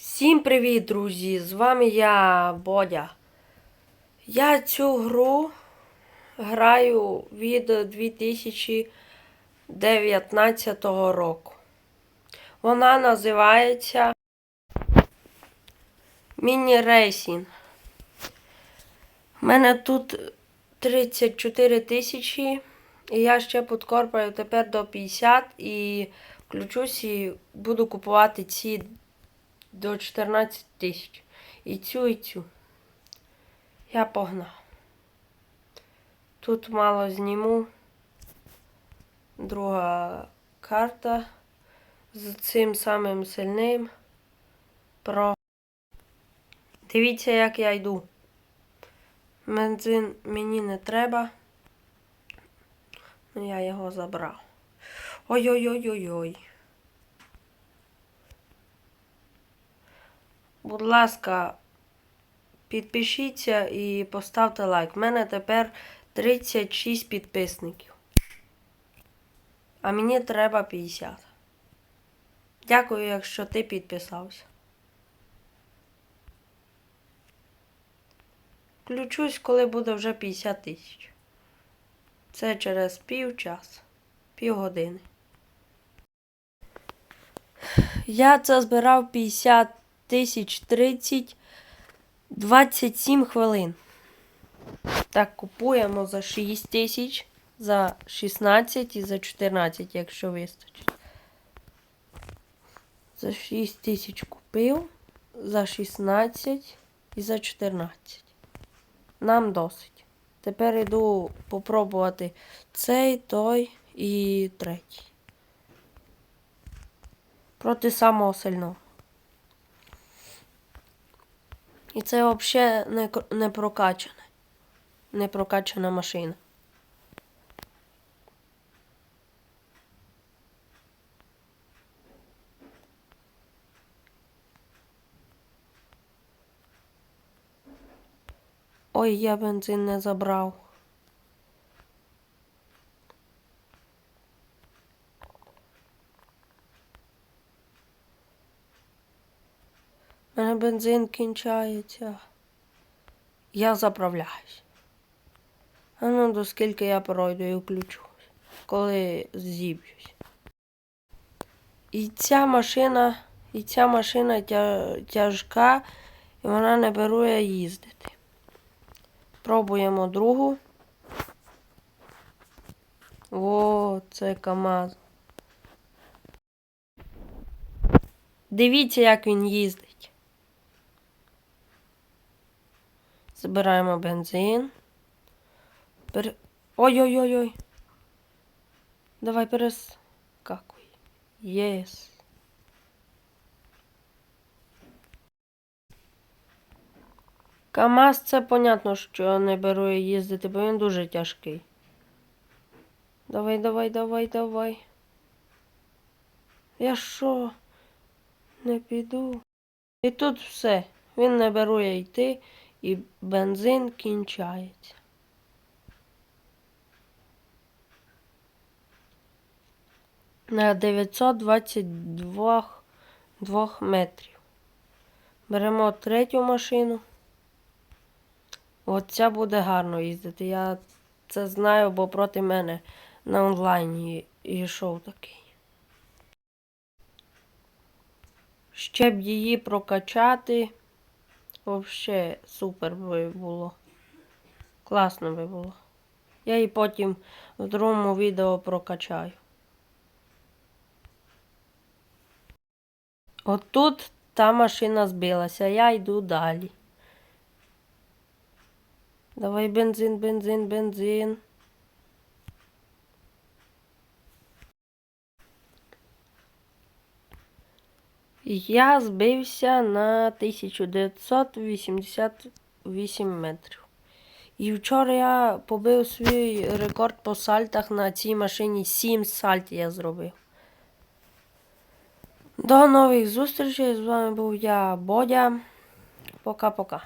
Всім привіт, друзі! З вами я, Бодя. Я цю гру граю від 2019 року. Вона називається Міні Рейсінг. У мене тут 34 тисячі, і я ще підкорпаю тепер до 50 і включусь і буду купувати ці до 14 тисяч. І цю, і цю. Я погнав. Тут мало зніму. Друга карта з цим самим сильним. Про. Дивіться, як я йду. Бензин мені не треба. Ну, я його забрав. Ой-ой-ой-ой-ой. Будь ласка, підпишіться і поставте лайк. У мене тепер 36 підписників. А мені треба 50. Дякую, якщо ти підписався. Включусь, коли буде вже 50 тисяч. Це через пів часу, півгодини. Я це збирав 50 тисяч 30 27 хвилин. Так, купуємо за 6 тисяч, за 16 і за 14, якщо вистачить. За 6 тисяч купив, за 16 і за 14. Нам досить. Тепер йду попробувати цей, той і третій. Проти самого сильного. І це взагалі не, не прокачане. Не прокачана машина. Ой, я бензин не забрав. Мене бензин кінчається. Я заправляюсь. А ну до скільки я пройду і включусь, коли зіб'юсь. І ця машина, і ця машина тя, тяжка, і вона не берує їздити. Пробуємо другу. О, це КАМАЗ. Дивіться, як він їздить. Забираємо бензин. Пере... Ой-ой-ой-ой. Давай перескакуй. Єс. КамАЗ це понятно, що не беру їздити, бо він дуже тяжкий. Давай, давай, давай, давай. Я що? Не піду. І тут все. Він не берує йти, і бензин кінчається. На 922 двох метрів. Беремо третю машину. Оця буде гарно їздити. Я це знаю, бо проти мене на онлайні йшов такий. Ще б її прокачати. Взагалі супер би було. Класно би було. Я її потім в другому відео прокачаю. Отут та машина збилася, я йду далі. Давай бензин, бензин, бензин. Я збився на 1988 метрів. І вчора я побив свій рекорд по сальтах на цій машині. 7 сальтів я зробив. До нових зустрічей. З вами був я, Бодя. Пока-пока.